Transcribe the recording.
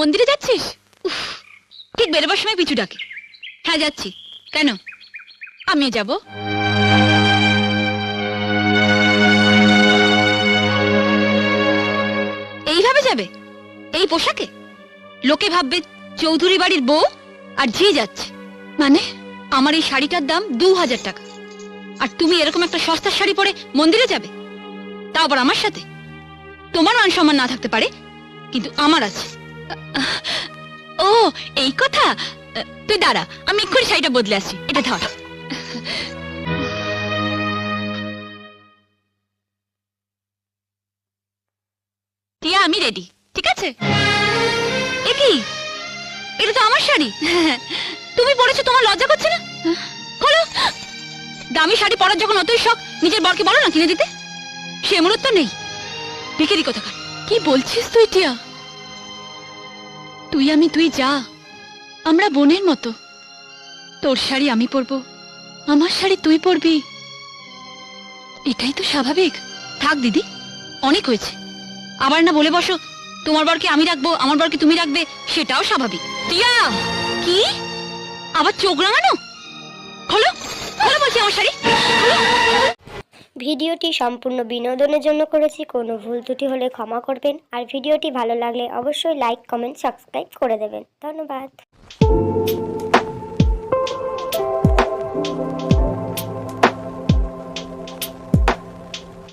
মন্দিরে যাচ্ছিস? উফ, ঠিক বেরোবার সময় পিছু ডাকে। হ্যাঁ যাচ্ছি। কেন? আমিও যাব। এইভাবে যাবে? এই পোশাকে? লোকে ভাববে চৌধুরী বাড়ির বউ আর ঝি যাচ্ছে। মানে? আমার এই শাড়িটার দাম দু হাজার টাকা। আর তুমি এরকম একটা সস্তার শাড়ি পরে মন্দিরে যাবে? তা আবার আমার সাথে? তোমার মান সম্মান না থাকতে পারে কিন্তু আমার আছে। ও, এই কথা? তুই দাঁড়া, আমি এক্ষুনি শাড়িটা বদলে আসি এটা ধর। টিয়া, আমি রেডি ঠিক আছে? এ এটা তো আমার শাড়ি। তুমি পরেছো, তোমার লজ্জা করছে না? খোলো দামি শাড়ি পরার যখন অতই শখ, নিজের বরকে বলো না কিনে দিতে? সে মুহূর্ত নেই। ভিকেরি কোথাকার? কি বলছিস তুই, টিয়া? তুই আমি তুই যা। আমরা বোনের মতো। তোর শাড়ি আমি পরবো। আমার শাড়ি তুই পরবি। এটাই তো স্বাভাবিক। থাক দিদি, অনেক হয়েছে। আবার না বলে বসো, তোমার বরকে আমি রাখব, আমার বরকে তুমি রাখবে, সেটাও স্বাভাবিক। টিয়া, কি? আবার চোখ রাঙানো? খোলো খোলো বলছি আমার শাড়ি। ভিডিওটি সম্পূর্ণ বিনোদনের জন্য করেছি। কোনো ভুল ত্রুটি হলে ক্ষমা করবেন। আর ভিডিওটি ভালো লাগলে অবশ্যই লাইক, কমেন্ট, সাবস্ক্রাইব করে দেবেন। ধন্যবাদ।